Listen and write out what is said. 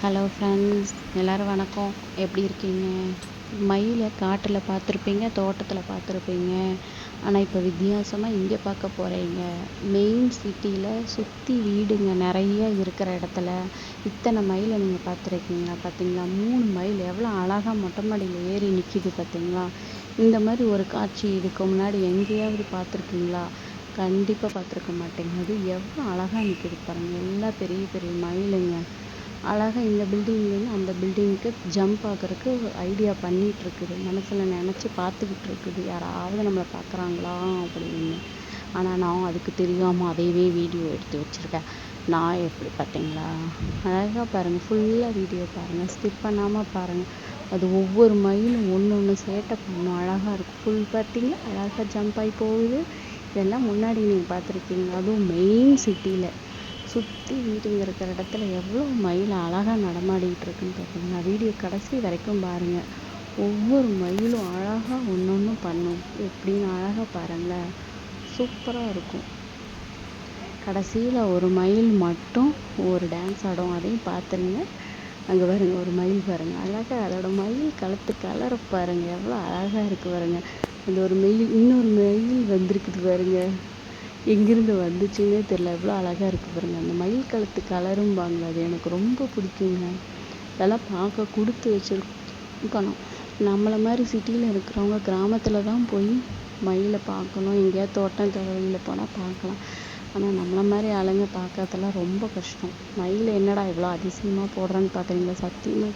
Hello friends எல்லோரும் வணக்கம். எப்படி இருக்கீங்க? மயிலை காட்டில் பார்த்துருப்பீங்க தோட்டத்தில் பார்த்துருப்பீங்க. ஆனால் இப்போ வித்தியாசமாக இங்கே பார்க்க போகிறீங்க மெயின் சிட்டியில் சுற்றி வீடுங்க நிறைய இருக்கிற இடத்துல இத்தனை மயிலை நீங்கள் பார்த்துருக்கீங்களா? பார்த்தீங்களா? மூணு மயில் எவ்வளோ அழகாக மொட்டை மாடியில் ஏறி நிற்கிது பார்த்தீங்களா? இந்த மாதிரி ஒரு காட்சி இதுக்கு முன்னாடி எங்கேயாவது பார்த்துருக்கீங்களா? கண்டிப்பாக பார்த்துருக்க மாட்டேங்குது. எவ்வளோ அழகாக நிற்கிது பாருங்கள் எல்லாம் பெரிய பெரிய மயிலுங்க. அழகாக இந்த பில்டிங்லேருந்து அந்த பில்டிங்க்கு ஜம்ப் ஆகுறதுக்கு ஐடியா பண்ணிகிட்ருக்குது மனசில் நினச்சி பார்த்துக்கிட்ருக்குது யாராவது நம்மளை பார்க்குறாங்களா அப்படின்னு. ஆனால் நான் அதுக்கு தெரியாமல் அதையவே வீடியோ எடுத்து வச்சுருக்கேன். நான் எப்படி பார்த்தீங்களா? அழகாக பாருங்கள் ஃபுல்லாக வீடியோ பாருங்கள் ஸ்கிப் பண்ணாமல் பாருங்கள் அது ஒவ்வொரு மயிலும் ஒன்று ஒன்று சேட்டை பண்ணும். அழகாக இருக்கும். ஃபுல் பார்த்தீங்களா? அழகாக ஜம்ப் ஆகி போகுது. இதெல்லாம் முன்னாடி நீங்கள் பார்த்துருக்கீங்க அதுவும் மெயின் சிட்டியில் சுற்றி வீடுங்க இருக்கிற இடத்துல எவ்வளோ மயில் அழகாக நடமாடிக்கிட்டு இருக்குன்னு பார்த்தீங்கன்னா வீடியோ கடைசி வரைக்கும் பாருங்கள் ஒவ்வொரு மயிலும் அழகாக ஒன்று ஒன்றும் பண்ணும். எப்படின்னு அழகாக பாருங்களேன். சூப்பராக இருக்கும். கடைசியில் ஒரு மயில் மட்டும் ஒரு டான்ஸ் ஆடும். அதையும் பார்த்துருங்க அங்கே பாருங்கள் ஒரு மயில் பாருங்கள் அழகாக அதோட மயில் கலத்து கலரை பாருங்கள் எவ்வளோ அழகாக இருக்குது பாருங்கள் அந்த ஒரு மயில் இன்னொரு மயில் வந்திருக்குது பாருங்கள் எங்கேருந்து வந்துச்சுன்னே தெரில எவ்வளோ அழகாக இருக்குது பாருங்கள் அந்த மயில் கழுத்து கலரும்பாங்க அது எனக்கு ரொம்ப பிடிக்குங்க. அதெல்லாம் பார்க்க கொடுத்து வச்சுருக்கணும். நம்மளை மாதிரி சிட்டியில் இருக்கிறவங்க கிராமத்தில் தான் போய் மயிலை பார்க்கணும். எங்கேயாவது தோட்டம் தொழிலில் போனால் பார்க்கலாம். ஆனால் நம்மளை மாதிரி ஆளுங்க பார்க்கறதெல்லாம் ரொம்ப கஷ்டம். மயில் என்னடா இவ்வளோ அதிசயமாக போடுறான்னு பார்க்குறீங்களா? சத்தியமாக